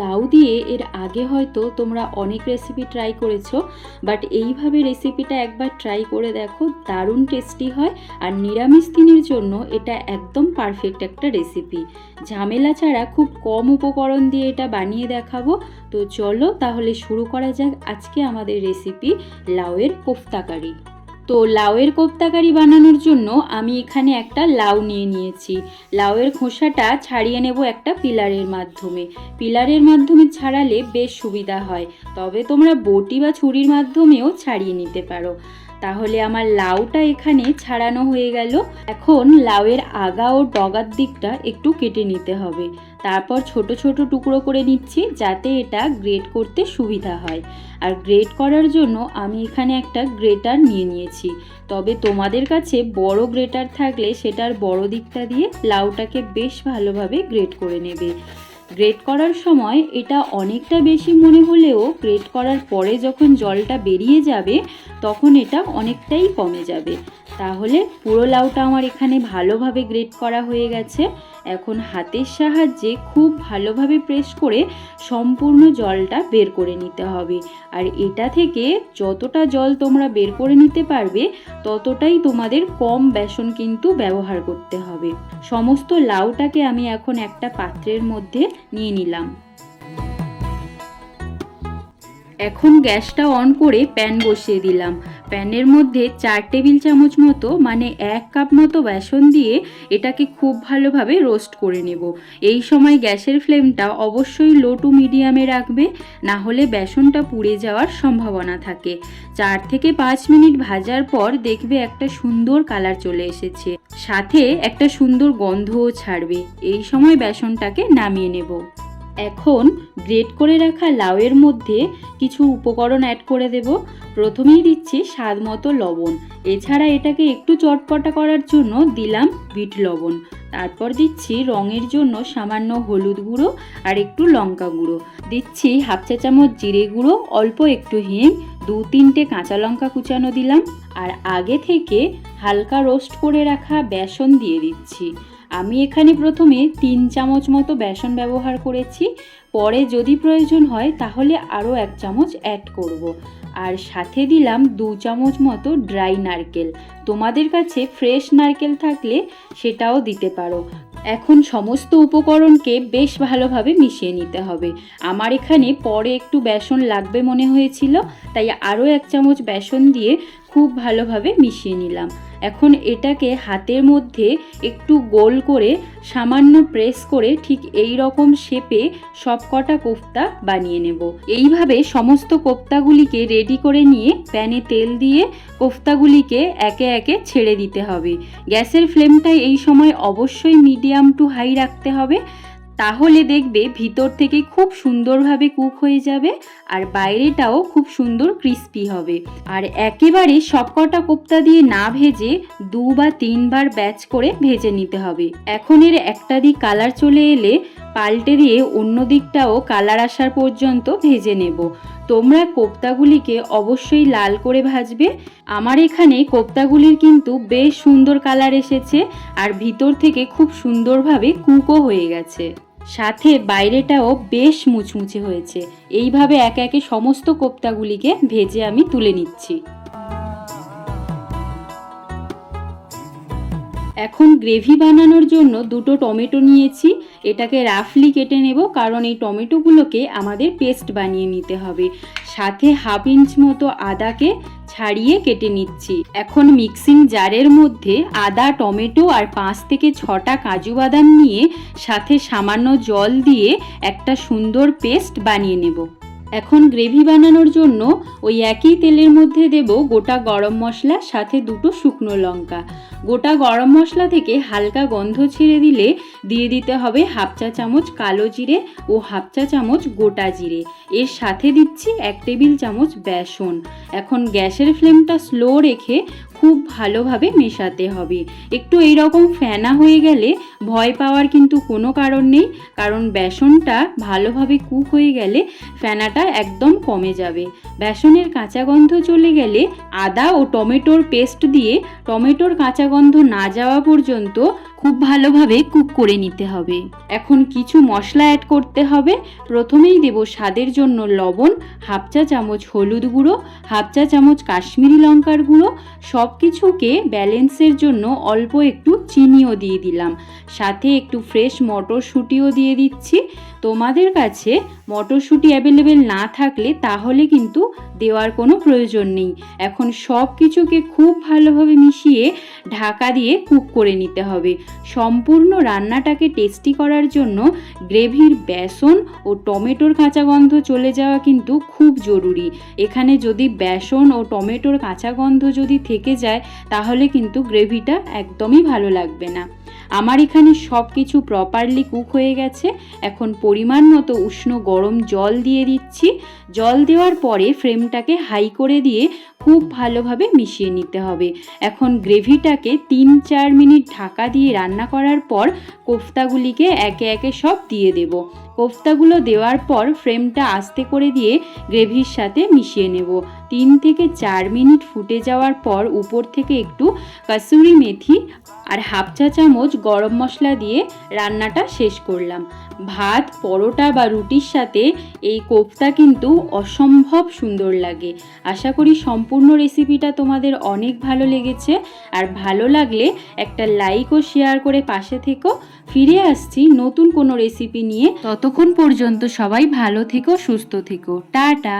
লাউ দিয়ে এর আগে হয়তো তোমরা অনেক রেসিপি ট্রাই করেছ বাট এইভাবে রেসিপিটা একবার ট্রাই করে দেখো, দারুণ টেস্টি হয় আর নিরামিষ দিনের জন্য এটা একদম পারফেক্ট একটা রেসিপি ঝামেলা ছাড়া খুব কম উপকরণ দিয়ে এটা বানিয়ে দেখাবো। তো চলো তাহলে শুরু করা যাক আজকে আমাদের রেসিপি লাউয়ের কোফতাকারি তো লাউয়ের কোপ্তাকারি বানানোর জন্য আমি এখানে একটা লাউ নিয়ে নিয়েছি। লাউয়ের খোসাটা ছাড়িয়ে নেব একটা পিলারের মাধ্যমে। পিলারের মাধ্যমে ছাড়ালে বেশ সুবিধা হয়। তবে তোমরা বটি বা ছুরির মাধ্যমেও ছাড়িয়ে নিতে পারো। তাহলে আমার লাউটা এখানে ছাড়ানো হয়ে গেল। এখন লাউয়ের আগা ও ডগার দিকটা একটু কেটে নিতে হবে। তারপর ছোট ছোট টুকরো করে নিচ্ছি যাতে এটা গ্রেট করতে সুবিধা হয়। আর গ্রেট করার জন্য আমি এখানে একটা গ্রেটার নিয়ে নিয়েছি। তবে তোমাদের কাছে বড় গ্রেটার থাকলে সেটার বড় দিকটা দিয়ে লাউটাকে বেশ ভালোভাবে গ্রেট করে নেবে। গ্রেট করার সময় এটা অনেকটা বেশি মনে হলেও গ্রেট করার পরে যখন জলটা বেরিয়ে যাবে তখন এটা অনেকটাই কমে যাবে। তাহলে পুরো লাউটা আমার এখানে ভালোভাবে গ্রেট করা হয়ে গেছে। এখন হাতের সাহায্যে খুব ভালোভাবে প্রেস করে সম্পূর্ণ জলটা বের করে নিতে হবে। আর এটা থেকে যতটা জল তোমরা বের করে নিতে পারবে, ততটাই তোমাদের কম বেসন কিন্তু ব্যবহার করতে হবে। সমস্ত লাউটাকে আমি এখন একটা পাত্রের মধ্যে নিয়ে নিলাম। এখন গ্যাসটা অন করে প্যান বসিয়ে দিলাম। প্যানের মধ্যে চার টেবিল চামচ মতো মানে এক কাপ মতো বেসন দিয়ে এটাকে খুব ভালোভাবে রোস্ট করে নেব। এই সময় গ্যাসের ফ্লেমটা অবশ্যই লো টু মিডিয়ামে রাখবে, না হলে বেসনটা পুড়ে যাওয়ার সম্ভাবনা থাকে। চার থেকে পাঁচ মিনিট ভাজার পর দেখবে একটা সুন্দর কালার চলে এসেছে। সাথে একটা সুন্দর গন্ধও ছাড়বে। এই সময় বেসনটাকে নামিয়ে নেব। এখন গ্রেট করে রাখা লাউয়ের মধ্যে কিছু উপকরণ অ্যাড করে দেব। প্রথমেই দিচ্ছি স্বাদ মতো লবণ। এছাড়া এটাকে একটু চটপটা করার জন্য দিলাম বিট লবণ। তারপর দিচ্ছি রঙের জন্য সামান্য হলুদ গুঁড়ো আর একটু লঙ্কা গুঁড়ো। দিচ্ছি হাফ চা চামচ জিরে গুঁড়ো, অল্প একটু হিং, দু তিনটে কাঁচা লঙ্কা কুচানো দিলাম। আর আগে থেকে হালকা রোস্ট করে রাখা বেসন দিয়ে দিচ্ছি। আমি এখানে প্রথমে তিন চামচ মতো বেসন ব্যবহার করেছি। পরে যদি প্রয়োজন হয় তাহলে আরও এক চামচ অ্যাড করব। আর সাথে দিলাম দু চামচ মতো ড্রাই নারকেল। তোমাদের কাছে ফ্রেশ নারকেল থাকলে সেটাও দিতে পারো। এখন সমস্ত উপকরণকে বেশ ভালোভাবে মিশিয়ে নিতে হবে। আমার এখানে পরে একটু বেসন লাগবে মনে হয়েছিল, তাই আরও এক চামচ বেসন দিয়ে খুব ভালোভাবে মিশিয়ে নিলাম। এখন এটাকে হাতের মধ্যে একটু গোল করে সামান্য প্রেস করে ঠিক এই রকম শেপে সবকটা কোফতা বানিয়ে নেব। এইভাবে সমস্ত কোফতাগুলিকে রেডি করে নিয়ে প্যানে তেল দিয়ে কোফতাগুলিকে একে একে ছেড়ে দিতে হবে। গ্যাসের ফ্লেমটা এই সময় অবশ্যই মিডিয়াম টু হাই রাখতে হবে। তাহলে দেখবে ভিতর থেকে খুব সুন্দরভাবে কুক হয়ে যাবে আর বাইরেটাও খুব সুন্দর ক্রিস্পি হবে। আর একেবারে সবকটা কোপ্তা দিয়ে না ভেজে দু বা তিনবার ব্যাচ করে ভেজে নিতে হবে। এখন এর একটা দিক কালার চলে এলে পাল্টে দিয়ে অন্য দিকটাও কালার আসার পর্যন্ত ভেজে নেব। তোমরা কোপ্তাগুলিকে অবশ্যই লাল করে ভাজবে। আমার এখানে কোপ্তাগুলির কিন্তু বেশ সুন্দর কালার এসেছে আর ভিতর থেকে খুব সুন্দরভাবে কুকও হয়ে গেছে। সাথে বাইরেটাও বেশ মুচমুচে হয়েছে। এইভাবে একে একে সমস্ত কোপ্তাগুলিকে ভেজে আমি তুলে নিচ্ছি। এখন গ্রেভি বানানোর জন্য দুটো টমেটো নিয়েছি। এটাকে রাফলি কেটে নেব, কারণ এই টমেটোগুলোকে আমাদের পেস্ট বানিয়ে নিতে হবে। সাথে হাফ ইঞ্চ মতো আদাকে ছাড়িয়ে কেটে নিচ্ছি। এখন মিক্সিং জারের মধ্যে আদা, টমেটো আর পাঁচ থেকে ছটা কাজু বাদাম নিয়ে সাথে সামান্য জল দিয়ে একটা সুন্দর পেস্ট বানিয়ে নেব। এখন গ্রেভি বানানোর জন্য ওই একই তেলের মধ্যে দেব গোটা গরম মশলা, সাথে দুটো শুকনো লঙ্কা। গোটা গরম মশলা থেকে হালকা গন্ধ ছেড়ে দিলে দিয়ে দিতে হবে হাফ চা চামচ কালো জিরে ও হাফ চা চামচ গোটা জিরে। এর সাথে দিচ্ছি এক টেবিল চামচ বেসন। এখন গ্যাসের ফ্লেমটা স্লো রেখে খুব ভালোভাবে মেশাতে হবে। একটু এইরকম ফেনা হয়ে গেলে ভয় পাওয়ার কিন্তু কোনো কারণ নেই, কারণ বেসনটা ভালোভাবে কুক হয়ে গেলে ফেনাটা একদম কমে যাবে। বেসনের কাঁচা গন্ধ চলে গেলে আদা ও টমেটোর পেস্ট দিয়ে টমেটোর কাঁচা গন্ধ না যাওয়া পর্যন্ত খুব ভালোভাবে কুক করে নিতে হবে। এখন কিছু মশলা অ্যাড করতে হবে। প্রথমেই দেব স্বাদের জন্য লবণ, হাফ চা চামচ হলুদ গুঁড়ো, হাফ চা চামচ কাশ্মীরি লঙ্কার গুঁড়ো। সব কিছুকে ব্যালেন্সের জন্য অল্প একটু চিনিও দিয়ে দিলাম। সাথে একটু ফ্রেশ মটরশুঁটিও দিয়ে দিচ্ছি। তোমাদের কাছে মটরশুঁটি অ্যাভেলেবেল না থাকলে তাহলে কিন্তু দেওয়ার কোনো প্রয়োজন নেই। এখন সব কিছুকে খুব ভালোভাবে মিশিয়ে ঢাকা দিয়ে কুক করে নিতে হবে। সম্পূর্ণ রান্নাটাকে টেস্টি করার জন্য গ্রেভির বেসন ও টমেটোর কাঁচা গন্ধ চলে যাওয়া কিন্তু খুব জরুরি। এখানে যদি বেসন ও টমেটোর কাঁচা গন্ধ যদি থেকে যায়, তাহলে কিন্তু গ্রেভিটা একদমই ভালো লাগবে না। আমার এখানে সব কিছু প্রপারলি কুক হয়ে গেছে। এখন পরিমাণ মতো উষ্ণ গরম জল দিয়ে দিচ্ছি। জল দেওয়ার পরে ফ্রেমটাকে হাই করে দিয়ে খুব ভালোভাবে মিশিয়ে নিতে হবে। এখন গ্রেভিটাকে তিন চার মিনিট ঢাকা দিয়ে রান্না করার পর কোফতাগুলিকে একে একে সব দিয়ে দেব। কোফতাগুলো দেওয়ার পর ফ্রেমটা আস্তে করে দিয়ে গ্রেভির সাথে মিশিয়ে নেব। তিন থেকে চার মিনিট ফুটে যাওয়ার পর উপর থেকে একটু কাসুরি মেথি আর হাফ চা চামচ গরম মশলা দিয়ে রান্নাটা শেষ করলাম। ভাত, পরোটা বা রুটির সাথে এই কোফতা কিন্তু অসম্ভব সুন্দর লাগে। আশা করি সম্পূর্ণ রেসিপিটা তোমাদের অনেক ভালো লেগেছে। আর ভালো লাগলে একটা লাইক ও শেয়ার করে পাশে থেকো। ফিরে আসছি নতুন কোনো রেসিপি নিয়ে। ততক্ষণ পর্যন্ত সবাই ভালো থেকো, সুস্থ থেকো। টাটা!